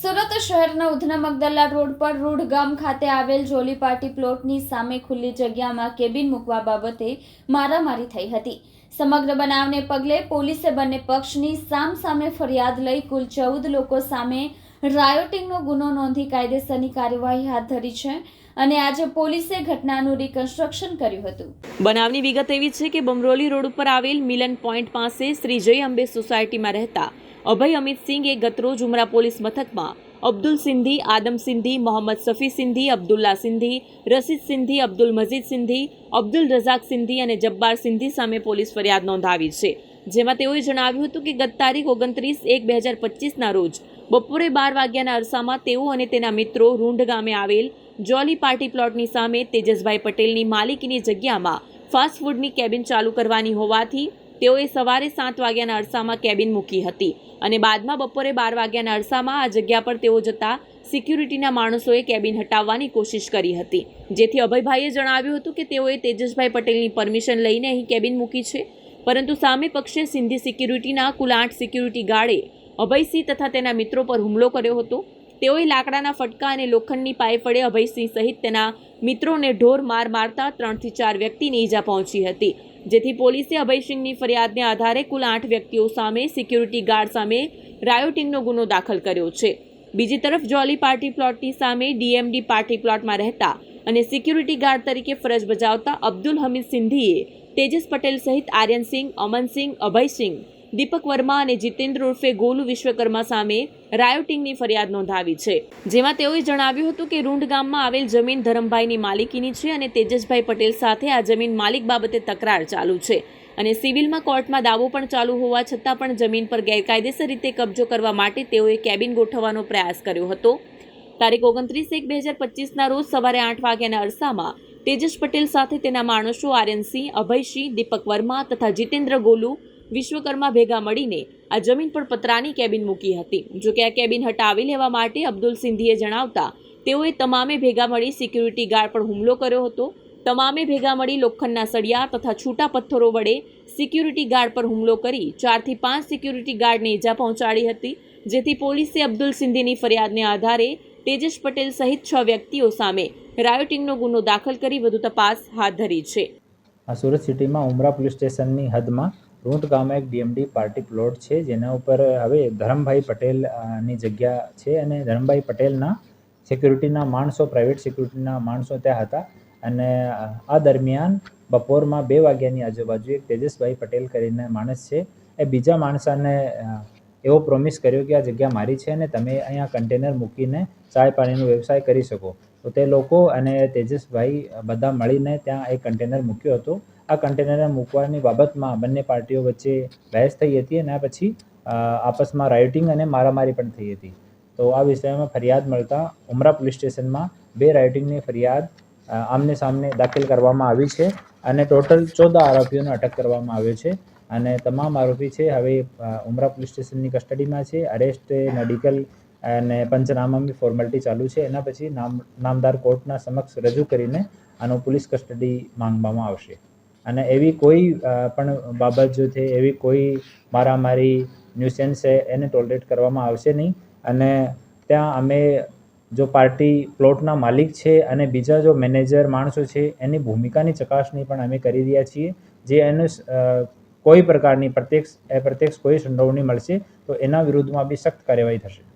સુરત શહેરના ઉધના મગદલ્લા રોડ પર રૂઢ ગામ ખાતે આવેલ જોલી પાર્ટી પ્લોટની સામે ખુલ્લી જગ્યામાં કેબિન મૂકવા બાબતે મારામારી થઈ હતી. સમગ્ર બનાવને પગલે પોલીસે બંને પક્ષની સામ સામે ફરિયાદ લઈ કુલ ચૌદ લોકો સામે રાયોટિંગનો ગુનો નોંધી કાયદેસરની કાર્યવાહી હાથ ધરી છે અને આજે પોલીસે ઘટનાનું રિકન્સ્ટ્રક્શન કર્યું હતું. બનાવની વિગત એવી છે કે બમરોલી રોડ ઉપર આવેલ મિલન પોઈન્ટ પાસે શ્રી જય અંબે સોસાયટીમાં રહેતા અભય અમિત સિંઘે ગતરોજ ઉમરા પોલીસ મથકમાં અબ્દુલ સિંધી, આદમ સિંધી, મોહમ્મદ સફી સિંધી, અબ્દુલ્લા સિંધી, રશીદ સિંધી, અબ્દુલ મજીદ સિંધી, અબ્દુલ રઝાક સિંધી અને જબ્બાર સિંધી સામે પોલીસ ફરિયાદ નોંધાવી છે. જેમાં તેઓએ જણાવ્યું હતું કે ગત તારીખ ઓગણત્રીસ એક બે હજાર પચીસના રોજ બપોરે બાર વાગ્યાના અરસામાં તેઓ અને તેના મિત્રો રૂંઢ ગામે આવેલ જોલી પાર્ટી પ્લોટની સામે તેજસભાઈ પટેલની માલિકીની જગ્યામાં ફાસ્ટ ફૂડની કેબિન ચાલુ કરવાની હોવાથી તેઓએ સવારે સાત વાગ્યાના અરસામાં કેબિન મૂકી હતી અને બાદમાં બપોરે બાર વાગ્યાના અરસામાં આ જગ્યા પર તેઓ જતા સિક્યુરિટીના માણસોએ કેબિન હટાવવાની કોશિશ કરી હતી. જેથી અભયભાઈએ જણાવ્યું હતું કે તેઓએ તેજસભાઈ પટેલની પરમિશન લઈને અહીં કેબિન મૂકી છે. પરંતુ સામે પક્ષે સિંધી સિક્યુરિટીના કુલ આઠ સિક્યુરિટી ગાર્ડે અભયસિંહ તથા તેના મિત્રો પર હુમલો કર્યો હતો. તેઓએ લાકડાના ફટકા અને લોખંડની પાઇપ વડે અભયસિંહ સહિત તેના મિત્રોને ઢોર માર મારતા ત્રણથી ચાર વ્યક્તિને ઈજા પહોંચી હતી. જેથી પોલીસે અભયસિંહની ફરિયાદને આધારે કુલ આઠ વ્યક્તિઓ સામે સિક્યુરિટી ગાર્ડ સામે રાયોટિંગનો ગુનો દાખલ કર્યો છે. બીજી તરફ જોલી પાર્ટી પ્લોટની સામે ડીએમડી પાર્ટી પ્લોટમાં રહેતા અને સિક્યુરિટી ગાર્ડ તરીકે ફરજ બજાવતા અબ્દુલ હમીદ સિંધીએ તેજસ પટેલ સહિત આર્યનસિંહ અમનસિંહ અભયસિંહ દીપક વર્મા અને જીતેન્દ્ર ઉર્ફે ગોલુ વિશ્વકર્મા સામે રાયોટિંગની ફરિયાદ નોંધાવી છે. જેમાં તેઓએ જણાવ્યું હતું કે રૂંઢ ગામમાં આવેલ જમીન ધરમભાઈની માલિકીની છે અને તેજસભાઈ પટેલ સાથે આ જમીન માલિક બાબતે તકરાર ચાલુ છે. અને સિવિલમાં કોર્ટમાં દાવો પણ ચાલુ હોવા છતાં પણ જમીન પર ગેરકાયદેસર રીતે કબજો કરવા માટે તેઓએ કેબિન ગોઠવવાનો પ્રયાસ કર્યો હતો. તારીખ ઓગણત્રીસ એક બે હજાર પચીસના રોજ સવારે આઠ વાગ્યાના અરસામાં તેજસ પટેલ સાથે તેના માણસો આર્યનસિંહ, અભયસિંહ, દીપક વર્મા તથા જીતેન્દ્ર ગોલુ વિશ્વકર્મા ભેગા મળીને આ જમીન પર પતરાની કેબિન મૂકી હતી. જોકે આ કેબિન હટાવી લેવા માટે અબ્દુલ સિંધીએ જણાવતા, તેઓએ તમામે ભેગા મળી સિક્યુરિટી ગાર્ડ પર હુમલો કર્યો હતો. તમામે ભેગા મળી લોખંડના સળિયા તથા છૂટા પથ્થરો વડે સિક્યુરિટી ગાર્ડ પર હુમલો કરી ચારથી પાંચ સિક્યુરિટી ગાર્ડને ઈજા પહોંચાડી હતી, જેથી પોલીસે અબ્દુલ સિંધીની ફરિયાદને આધારે તેજસ પટેલ સહિત છ વ્યક્તિઓ સામે રાયોટિંગનો ગુનો દાખલ કરી વધુ તપાસ હાથ ધરી છે. આ સુરત સિટીમાં ઉમરા પોલીસ સ્ટેશનની હદમાં રૂંટ ગામે એક ડીએમડી પાર્ટી પ્લોટ છે, જેના ઉપર હવે ધરમભાઈ પટેલની જગ્યા છે અને ધરમભાઈ પટેલના સિક્યુરિટીના માણસો પ્રાઇવેટ સિક્યુરિટીના માણસો ત્યાં હતા અને આ દરમિયાન બપોરમાં બે વાગ્યાની આજુબાજુ એક તેજસભાઈ પટેલ કરીને માણસ છે. એ બીજા માણસાને એવો પ્રોમિસ કર્યો કે આ જગ્યા મારી છે અને તમે અહીંયા કન્ટેનર મૂકીને ચાય પાણીનો વ્યવસાય કરી શકો. તો તે લોકો અને તેજસભાઈ બધા મળીને ત્યાં એક કન્ટેનર મૂક્યો હતો. આ કન્ટેનર મૂકવાની બાબતમાં બંને પાર્ટીઓ વચ્ચે બહેસ થઈ હતી અને પછી આપસમાં રાઇટિંગ અને મારામારી પણ થઈ હતી. તો આ વિષયમાં ફરિયાદ મળતા ઉમરા પોલીસ સ્ટેશનમાં બે રાઇટિંગની ફરિયાદ આમને સામને દાખલ કરવામાં આવી છે અને ટોટલ ચૌદ આરોપીઓને અટક કરવામાં આવ્યો છે અને તમામ આરોપી છે હવે ઉમરા પોલીસ સ્ટેશનની કસ્ટડીમાં છે અરેસ્ટ મેડિકલ અને પંચનામાની ફોર્મેલિટી ચાલુ છે. એના પછી નામ, નામદાર કોર્ટના સમક્ષ રજૂ કરીને આનો પોલીસ કસ્ટડી માંગવામાં આવશે. અને એવી કોઈ પણ બાબત જો છે, એવી કોઈ મારામારી ન્યુસેન્સ છે, એને ટોલરેટ કરવામાં આવશે નહીં. અને ત્યાં અમે જો પાર્ટી પ્લોટના માલિક છે અને બીજા જો મેનેજર માણસો છે, એની ભૂમિકાની ચકાસણી પણ અમે કરી રહ્યા છીએ. જે એને કોઈ પ્રકારની પ્રત્યક્ષ પ્રત્યક્ષ કોઈ સંડોવણી મળશે, તો એના વિરુદ્ધમાં બી સખ્ત કાર્યવાહી થશે.